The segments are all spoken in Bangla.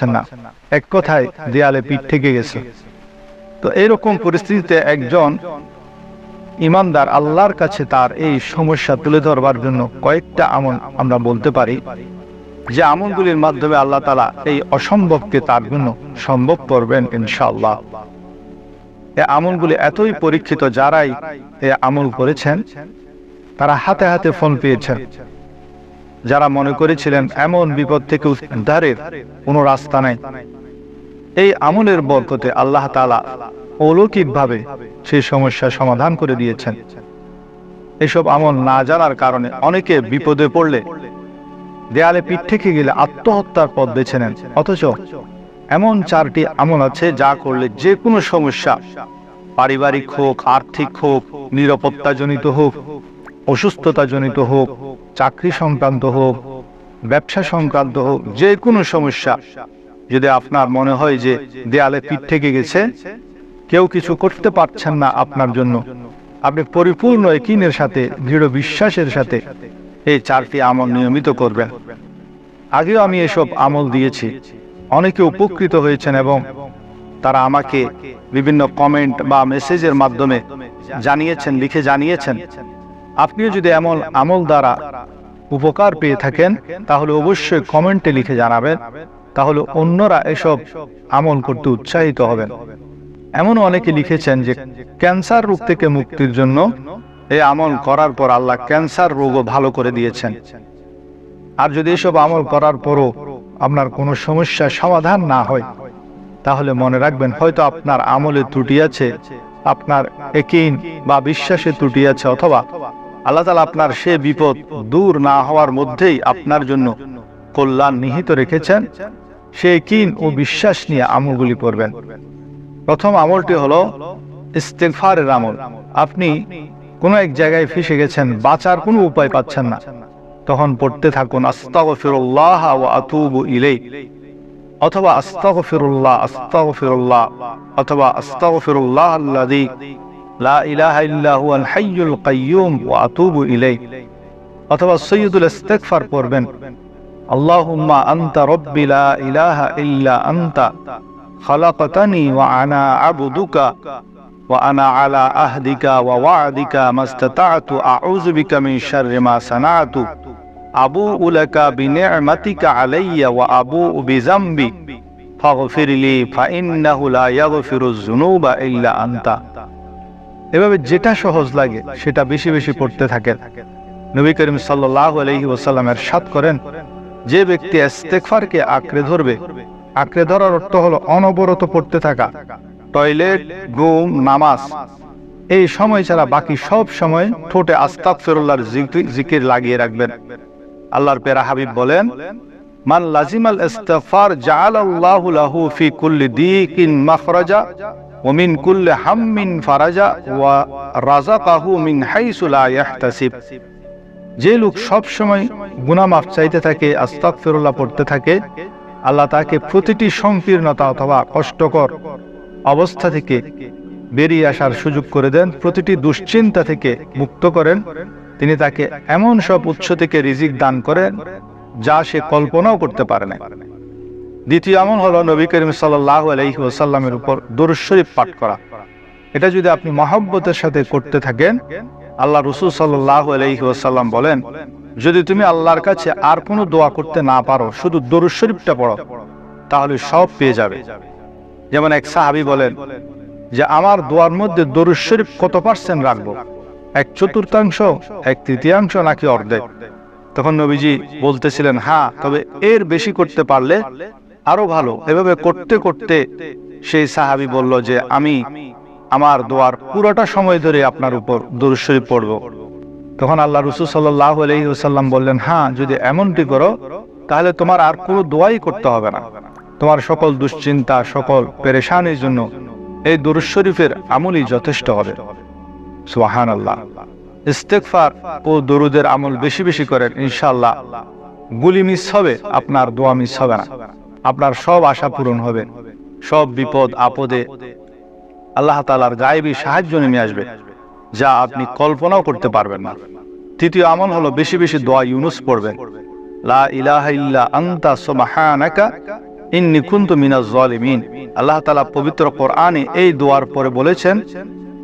পাচ্ছেন না। এক কথায় দেয়ালে পিঠ থেকে গেছে। তো এইরকম পরিস্থিতিতে একজন ইমানদার আল্লাহর কাছে তার এই সমস্যা তুলে ধরবার জন্য কয়েকটা আমল আমরা বলতে পারি। যে আমলগুলির মাধ্যমে আল্লাহ তালা এই অসম্ভবকে তার জন্য সম্ভব করবেন ইনশাআল্লাহ। এ আমলগুলি এতই পরীক্ষিত যারাই এ আমল করেছেন তারা হাতে হাতে ফোন পেয়েছেন। যারা মনে করেছিলেন এমন বিপদ থেকে উদ্ধারের কোনো রাস্তা নাই। এই আমলের বরকতে আল্লাহ তালা অলৌকিকভাবে সেই সমস্যার সমাধান করে দিয়েছেন। এসব আমল না জানার কারণে অনেকে বিপদে পড়লে দেয়ালে পিঠ থেকে গেলে আত্মহত্যার পথ বেছে নেন। অথচ এমন চারটি আমল আছে যা করলে যে কোনো সমস্যা, পারিবারিক হোক, আর্থিক হোক, নিরাপত্তাজনিত হোক, অসুস্থতাজনিত হোক চাকরি সংক্রান্ত হোক, ব্যবসা সংক্রান্ত হোক, যে কোনো সমস্যা, যদি আপনার মনে হয় যে দেয়ালে পিঠ থেকে গেছে, কেউ কিছু করতে পারছেন না আপনার জন্য, আপনি পরিপূর্ণ একিনের সাথে, দৃঢ় বিশ্বাসের সাথে এই চারটি আমল নিয়মিত করবেন। আগেও আমি এসব আমল দিয়েছি। অনেকে উপকৃত হয়েছেন এবং তারা আমাকে বিভিন্ন কমেন্ট বা মেসেজের মাধ্যমে জানিয়েছেন, লিখে জানিয়েছেন। আপনিও যদি এমন আমল দ্বারা উপকার পেয়ে থাকেন, তাহলে অবশ্যই কমেন্টে লিখে জানাবেন, তাহলে অন্যরা এসব আমল করতে উৎসাহিত হবেন। এমন অনেকে লিখেছেন যে, ক্যান্সার রোগ থেকে মুক্তির জন্য এই আমল করার পর আল্লাহ ক্যান্সার রোগও ভালো করে দিয়েছেন। আর যদি এসব আমল করার পরও আপনার কোনো সমস্যার সমাধান না হয়, তাহলে মনে রাখবেন হয়তো আপনার আমলে ত্রুটি আছে, আপনার একিন বা বিশ্বাসে ত্রুটি আছে অথবা আল্লাহ তালা আপনার সে বিপদ দূর না হওয়ার মধ্যেই আপনার জন্য কল্যাণ নিহিত রেখেছেন। সে কিন ও বিশ্বাস নিয়ে আমলগুলি পড়বেন প্রথম আমলটি হলো ইস্তেগফারের আমল। আপনি কোনো এক জায়গায় ফেসে গেছেন, বাঁচার কোনো উপায় পাচ্ছেন না। তখন পড়তে থাকুন, আস্তাগফিরুল্লাহ ওয়া আতুবু ইলাই অথবা আস্তাগফিরুল্লাহ আস্তাগফিরুল্লাহ, অথবা আস্তাগফিরুল্লাহ আল্লাযী لا إله إلا هو الحي القيوم وأتوب إليه. أتوى السيد الاستغفار قربن اللهم أنت ربي لا إله إلا أنت. خلقتني وأنا عبدك. وأنا على أهدك ووعدك ما استطعت. أعوذ بك من شر ما صنعت. أبوء لك بنعمتك علي وأبوء بذنبي. فاغفر لي فإنه لا يغفر الذنوب إلا أنت. এভাবে যেটা সহজ লাগে, সেটা বেশি বেশি পড়তে থাকেন। নবী করিম সাল্লাহ এরশাদ করেন, যে ব্যক্তি ইস্তেগফারকে আঁকড়ে ধরবে, আঁকড়ে ধরার অর্থ হলো অনবরত পড়তে থাকা, টয়লেট, ঘুম, নামাজ, এই সময় ছাড়া বাকি সব সময় ঠোঁটে আস্তাক ফেরুল্লাহর জিকির লাগিয়ে রাখবেন। আল্লাহর পেরা হাবিব বলেন, মান লাজিমাল ইস্তিগফার জাআলাল্লাহু লাহু ফি কুল্লি দিকিন মাখরাজা ওয়া মিন কুল্লি হাম্মিন ফারাজা ওয়া রাযাকাহু মিন হাইসু ইয়াহতাসিব। যে লোক সব সময় গুনাহ মাফ চাইতে থাকে, আস্তাগফিরুল্লাহ পড়তে থাকে, আল্লাহ তাকে প্রতিটি সংকীর্ণতা অথবা কষ্টকর অবস্থা থেকে বেরিয়ে আসার সুযোগ করে দেন, প্রতিটি দুশ্চিন্তা থেকে মুক্ত করেন। তিনি তাকে এমন সব উৎস থেকে রিজিক দান করেন যা সে কল্পনাও করতে পারে না দ্বিতীয় আমল হলো নবী করিম সাল্লাহ আলহি ওসাল্লামের উপর দুরুশরীফ পাঠ করা। এটা যদি আপনি মহব্বতের সাথে করতে থাকেন, আল্লাহ রসুল সাল্লাহ আলহি ওসাল্লাম বলেন, যদি তুমি আল্লাহর কাছে আর কোনো দোয়া করতে না পারো, শুধু দরুশরীফটা পড়ো, তাহলে সব পেয়ে যাবে। যেমন এক সাহাবি বলেন যে, আমার দোয়ার মধ্যে দরুদ কত পার্সেন্ট রাখব? এক চতুর্থাংশ, এক তৃতীয়াংশ নাকি অর্ধেক? তখন নবীজি বলতেছিলেন হ্যাঁ তবে এর বেশি করতে পারলে আরও ভালো। এভাবে করতে করতে সেই সাহাবি বলল যে, আমি আমার দোয়ার পুরোটা সময় ধরে আপনার উপর দরুদ পড়ব। তখন আল্লাহ রসুল সাল্লাহ আলহিহাল্লাম বললেন হ্যাঁ যদি এমনটি করো, তাহলে তোমার আর কোনো দোয়াই করতে হবে না। তোমার সকল দুশ্চিন্তা, সকল পেরেশানির জন্য এই দুরুদ শরীফের আমলই যথেষ্ট হবে। সুহান আল্লাহ ইস্তেকফার ও দরুদের আমল বেশি বেশি করেন ইনশাল্লাহ গুলি মিস হবে, আপনার দোয়া মিস হবে না। আপনার সব আশা পূরণ হবে। সব বিপদ আপদে আল্লাহ তালার গায়েবী সাহায্য নেমে আসবে, যা আপনি কল্পনাও করতে পারবেন না। তৃতীয় আমল হলো বেশি বেশি দোয়া ইউনুস পড়বেন। লা ইলাহা ইল্লা সুবহানাকা কুনতু মিনাজ জালিমিন। আল্লাহ তাআলা পবিত্র কোরআনে এই দোয়ার পরে বলেছেন,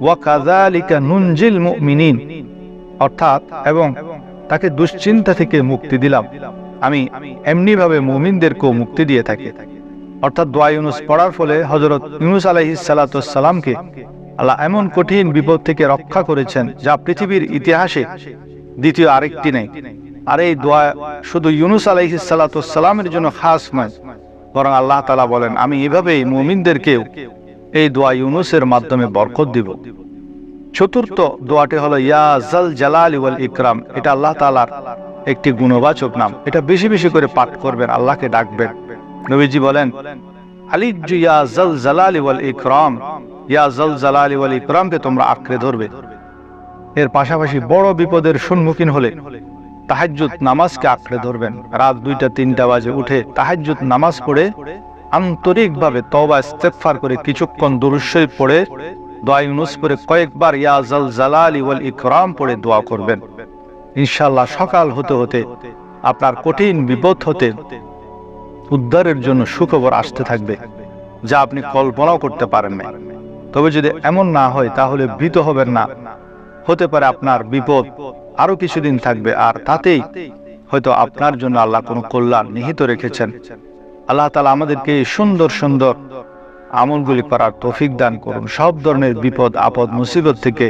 ওয়া কাযালিকা নুনজিল মুমিনিন। অর্থাৎ, এবং তাকে দুশ্চিন্তা থেকে মুক্তি দিলাম। আমি এমনি ভাবে মুমিনদেরকেও মুক্তি দিয়ে থাকি। অর্থাৎ দোয়া ইউনুস পড়ার ফলে হজরত ইউনুস আলাইহিস সালামকে আল্লাহ এমন কঠিন বিপদ থেকে রক্ষা করেছেন যা পৃথিবীর ইতিহাসে দ্বিতীয় আরেকটি নেই। আর এই দোয়া শুধু ইউনুস আলাইহিস সালামের জন্য খাস নয়, বরং আল্লাহ তালা বলেন, আমি এভাবেই মুমিনদেরকেও এই দোয়া ইউনুসের মাধ্যমে বরকত দিব। চতুর্থ দোয়াটি হলো, ইয়া জাল জালাল ইকরাম। এটা আল্লাহ তালার একটি গুণবাচক নাম। এটা বেশি বেশি করে পাঠ করবেন, আল্লাহকে ডাকবেন। নবীজি বলেন তোমরা আঁকড়ে ধরবে। এর পাশাপাশি বড় বিপদের সম্মুখীন হলে নামাজকে আঁকড়ে ধরবেন। রাত দুইটা, তিনটা বাজে উঠে তাহাজ্জুদ নামাজ পড়ে আন্তরিকভাবে তওবা, ইস্তেগফার করে কিছুক্ষণ দুরুশ্বই পড়ে দোয়া ইউনুস পড়ে কয়েকবার ইয়া জাল জালালি ইকরাম পড়ে দোয়া করবেন। ইনশাআল্লাহ সকাল হতে হতে আপনার কঠিন বিপদ হতে উদ্ধারের জন্য সুখবর আসতে থাকবে, যা আপনি কল্পনাও করতে পারেন না তবে যদি এমন না হয়, তাহলে ভীত হবেন না। হতে পারে আপনার বিপদ আরও কিছুদিন থাকবে, আর তাতেই হয়তো আপনার জন্য আল্লাহ কোনো কল্যাণ নিহিত রেখেছেন। আল্লাহ তালা আমাদেরকে সুন্দর সুন্দর আমলগুলি করার তৌফিক দান করুন। সব ধরনের বিপদ, আপদ, মুসিবত থেকে